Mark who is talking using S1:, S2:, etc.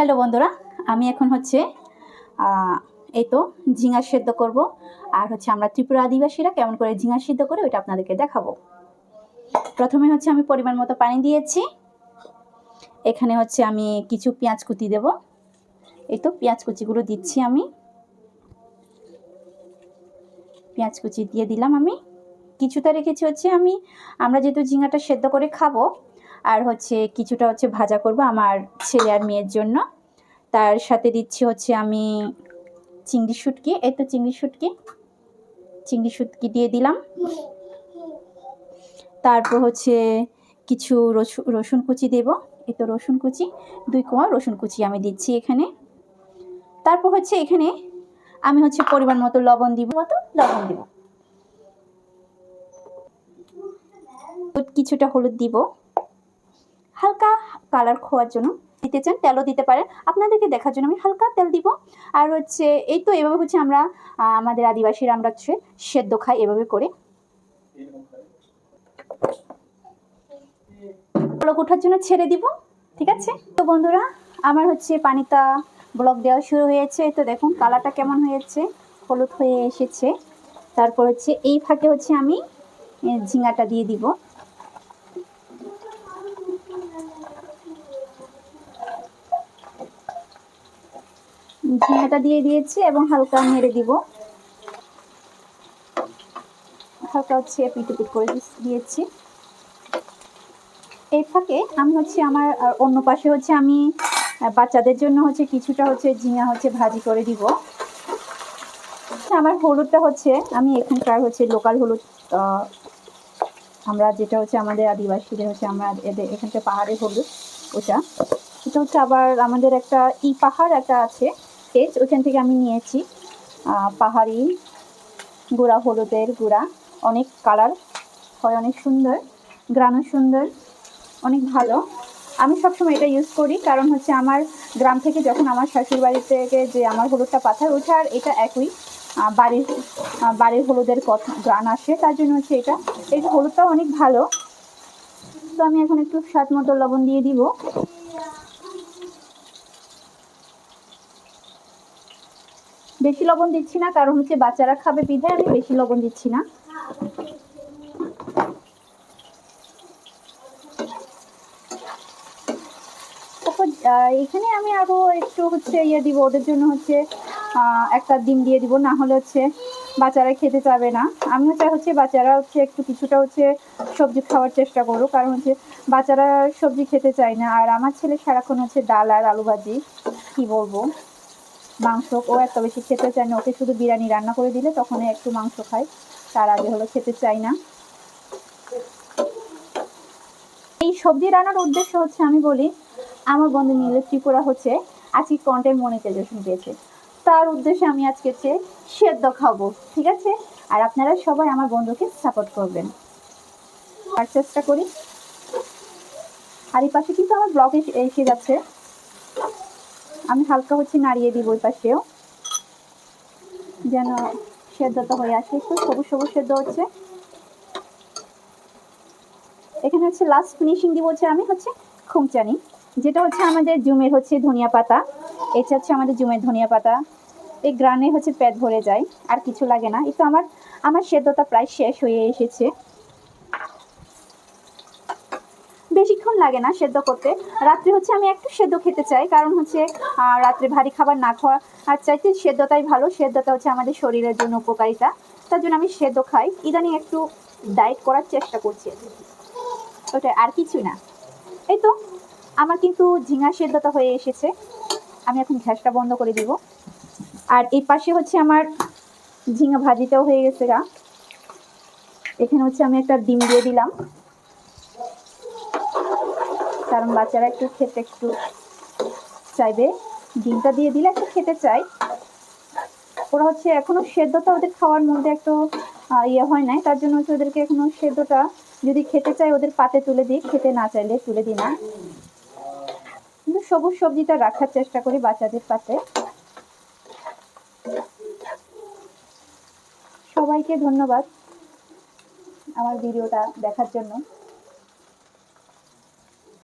S1: Hello বন্ধুরা, আমি এখন হচ্ছে এই তো ঝিঙা সেদ্ধ করব। আর হচ্ছে আমরা ত্রিপুরা আদিবাসীরা কেমন করে ঝিঙা সিদ্ধ করে ওইটা আপনাদেরকে দেখাবো। প্রথমে হচ্ছে আমি পরিমাণ মতো পানি দিয়েছি। এখানে হচ্ছে আমি কিছু পেঁয়াজ কুচি দেব। এই তো পেঁয়াজ কুচিগুলো দিচ্ছি আমি। পেঁয়াজ কুচি দিয়ে দিলাম আমি। কিছুটা রেখেছি হচ্ছে আমি, আমরা যেহেতু ঝিঙাটা সেদ্ধ করে খাব আর হচ্ছে কিছুটা হচ্ছে ভাজা করব আমার ছেলে আর মেয়ের জন্য। তার সাথে দিচ্ছি হচ্ছে আমি চিংড়ি শুটকি। এই তো চিংড়ি শুটকি। চিংড়ি শুটকি দিয়ে দিলাম। তারপর হচ্ছে কিছু রসুন রসুন কুচি দেব। এই তো রসুন কুচি, দুই কোয়া রসুন কুচি আমি দিচ্ছি এখানে। তারপর হচ্ছে এখানে আমি হচ্ছে পরিমাণ মতো লবণ দিব। মতো লবণ দিব। কিছুটা হলুদ দিব। হালকা কালার খোয়ার জন্য দিতে চান, তেলও দিতে পারেন। আপনাদেরকে দেখার জন্য আমি হালকা তেল দিব। আর হচ্ছে, এই তো এভাবে হচ্ছে আমরা আমাদের আদিবাসীরা আমরা হচ্ছে সেদ্ধ খাই এভাবে করে। ব্লক ওঠার জন্য ছেড়ে দিব, ঠিক আছে? তো বন্ধুরা, আমার হচ্ছে পানিটা ব্লক দেওয়া শুরু হয়েছে। তো দেখুন, কালারটা কেমন হয়েছে? হলুদ হয়ে এসেছে। তারপর হচ্ছে, এই ফাঁকে হচ্ছে আমি ঝিঙাটা দিয়ে দিব। ঝিঙাটা দিয়ে দিয়েছি এবং হালকা নেড়ে দিব। হালকা হচ্ছে পিটুপিট করে দিয়েছি। এর ফাঁকে আমি হচ্ছে আমার অন্য পাশে হচ্ছে আমি বাচ্চাদের জন্য হচ্ছে কিছুটা হচ্ছে ঝিঙা হচ্ছে ভাজি করে দিব। আমার হলুদটা হচ্ছে, আমি এখানকার হচ্ছে লোকাল হলুদ আমরা যেটা হচ্ছে আমাদের আদিবাসীদের হচ্ছে আমরা এদের এখানকার পাহাড়ের হলুদ, ওটা। এটা হচ্ছে আবার আমাদের একটা ই পাহাড় একটা আছে। পেজ ওইখান থেকে আমি নিয়েছি পাহাড়ি গুঁড়া, হলুদের গুঁড়া। অনেক কালার হয়, অনেক সুন্দর, গ্রামও সুন্দর, অনেক ভালো। আমি সবসময় এটা ইউজ করি, কারণ হচ্ছে আমার গ্রাম থেকে যখন আমার শ্বশুর বাড়ি থেকে যে আমার হলুদটা পাঠায়, ওটা আর এটা একই। বাড়ির বাড়ির হলুদের কথা, গ্রান আসে, তার জন্য হচ্ছে এটা। এই হলুদটাও অনেক ভালো। তো আমি এখন একটু স্বাদ মতো লবণ দিয়ে দিব। বেশি লবণ দিচ্ছি না, কারণ হচ্ছে বাচ্চারা খাবে বিধায় আমি বেশি লবণ দিচ্ছি না। এখানে আমি আরও একটু হচ্ছে ইয়ে দিব, ওদের জন্য হচ্ছে একটা ডিম দিয়ে দিব, না হলে হচ্ছে বাচ্চারা খেতে চাবে না। আমিও চাই হচ্ছে বাচ্চারা হচ্ছে একটু কিছুটা হচ্ছে সবজি খাওয়ার চেষ্টা করো কারণ হচ্ছে বাচ্চারা সবজি খেতে চায় না। আর আমার ছেলে সারাক্ষণ হচ্ছে ডাল আর আলু ভাজি, কি বলব? মাংস ও এত বেশি খেতে চায় না। ওকে শুধু বিরিয়ানি রান্না করে দিলে তখন একটু মাংস খায়। তার আগে হলো খেতে চায় না। এই সবজি রান্নার উদ্দেশ্য হচ্ছে আমি বলি, আমার বন্ধু নীল ত্রিপুরা হচ্ছে আজকে কন্টেন্ট মনিটাইজেশন পেয়েছে। তার উদ্দেশ্যে আমি আজকে হচ্ছে সেদ্ধ খাব, ঠিক আছে? আর আপনারা সবাই আমার বন্ধুকে সাপোর্ট করবেন। আর চেষ্টা করি। আর এই পাশে কিন্তু আমার ব্লগ এসে যাচ্ছে। আমি হালকা হচ্ছে নাড়িয়ে দিব ওই পাশেও। যেন সেদ্ধটা হয়ে আসে। একটু সবুজ সবুজ সেদ্ধ হচ্ছে। এখানে হচ্ছে লাস্ট ফিনিশিং দিব হচ্ছে আমি হচ্ছে খুমচানি, যেটা হচ্ছে আমাদের জুমের হচ্ছে ধনিয়া পাতা। এটা হচ্ছে আমাদের জুমের ধনিয়া পাতা। এই গ্রানে হচ্ছে পেট ভরে যায়, আর কিছু লাগে না। একটু আমার আমার সেদ্ধটা প্রায় শেষ হয়ে এসেছে। বেশিক্ষণ লাগে না সেদ্ধ করতে। রাত্রে হচ্ছে আমি একটু সেদ্ধ খেতে চাই, কারণ হচ্ছে রাত্রে ভারী খাবার না খাওয়া আর চাইতে সেদ্ধটাই ভালো। সেদ্ধটা হচ্ছে আমাদের শরীরের জন্য উপকারিতা। তার জন্য আমি সেদ্ধ খাই। ইদানিং একটু ডায়েট করার চেষ্টা করছি। ওটা আর কিছু না। এই তো, আমার কিন্তু ঝিঙা সেদ্ধটা হয়ে এসেছে। আমি এখন গ্যাসটা বন্ধ করে দিব। আর এই পাশে হচ্ছে আমার ঝিঙা ভাজিটাও হয়ে গেছে গা। এখানে হচ্ছে আমি একটা ডিম দিয়ে দিলাম। কারণ বাচ্চারা একটু খেতে একটু চাইবে। ডিমটা দিয়ে দিলে একটু খেতে চাই ওরা হচ্ছে এখনও সেদ্ধটা ওদের খাওয়ার মধ্যে একটু ইয়ে হয় নাই। তার জন্য হচ্ছে ওদেরকে এখনও সেদ্ধটা যদি খেতে চাই ওদের পাতে তুলে দিই। খেতে না চাইলে তুলে দিই না। কিন্তু সবুজ সবজিটা রাখার চেষ্টা করি বাচ্চাদের পাতে। সবাইকে ধন্যবাদ আমার ভিডিওটা দেখার জন্য।